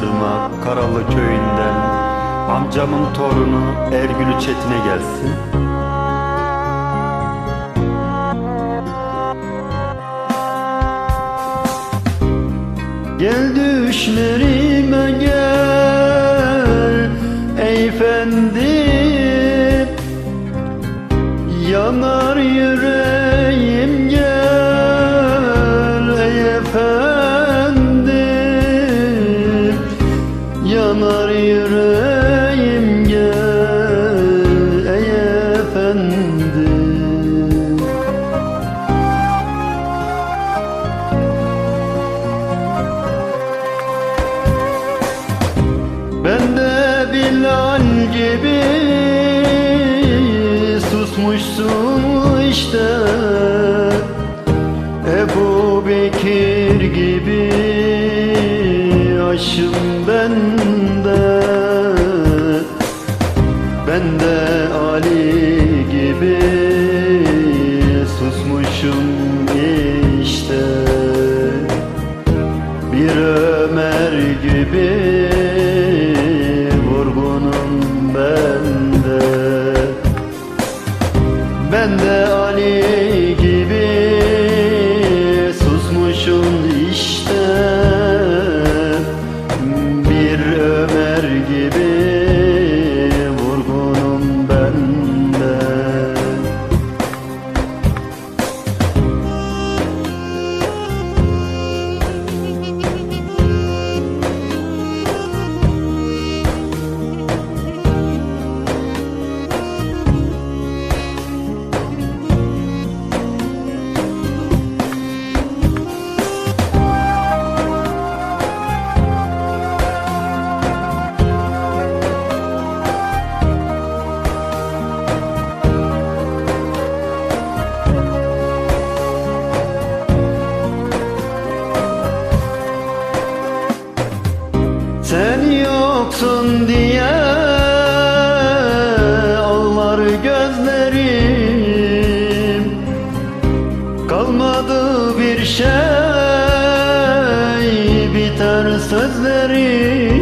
Kırma Karalı köyünden. Amcamın torunu Ergül'ü Çetin'e gelsin. Gel düşlerime gel ey efendim Yanar yüreğim gel ey efendim gibi susmuşsun işte. Ebu Bekir gibi aşım bende Ben de Ali gibi susmuşum işte. Bir Ömer gibi Sen yoksun diye ağlar gözlerim. Kalmadı bir şey biter sözlerim.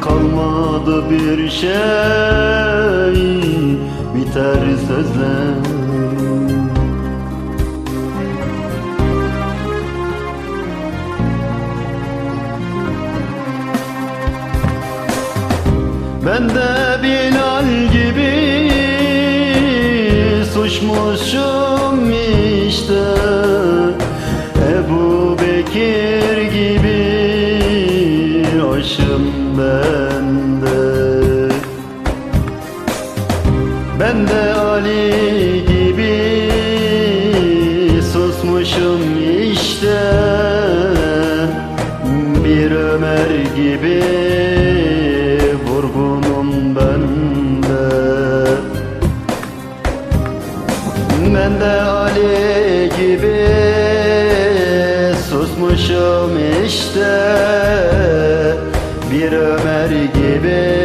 Kalmadı bir şey biter sözlerim Ben de Bilal gibi suçmuşum işte. Ebu Bekir gibi aşım bende. Ben de Ali gibi susmuşum gibi susmuşum işte. Bir Ömer gibi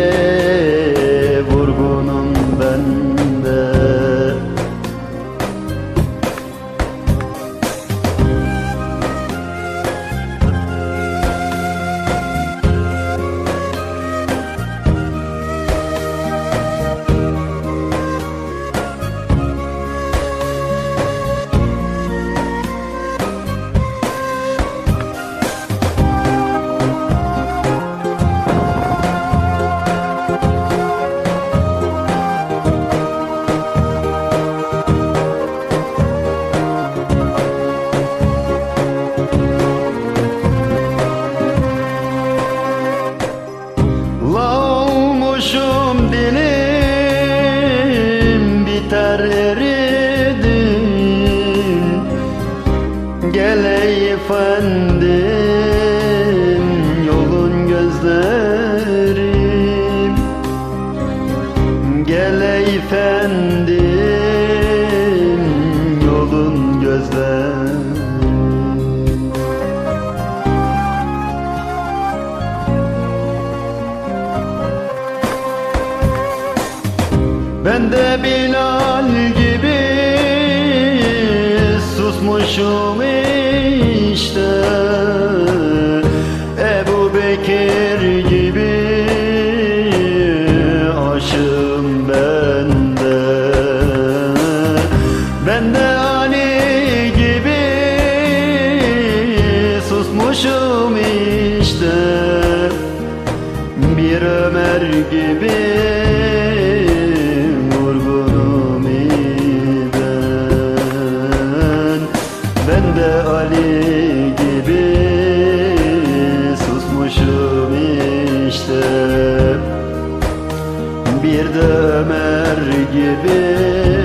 biter eridim Gel ey efendim yolun gözlerim Gel ey efendim Ben de Bilal gibi susmuşum işte. Bir bir de Ömer gibi.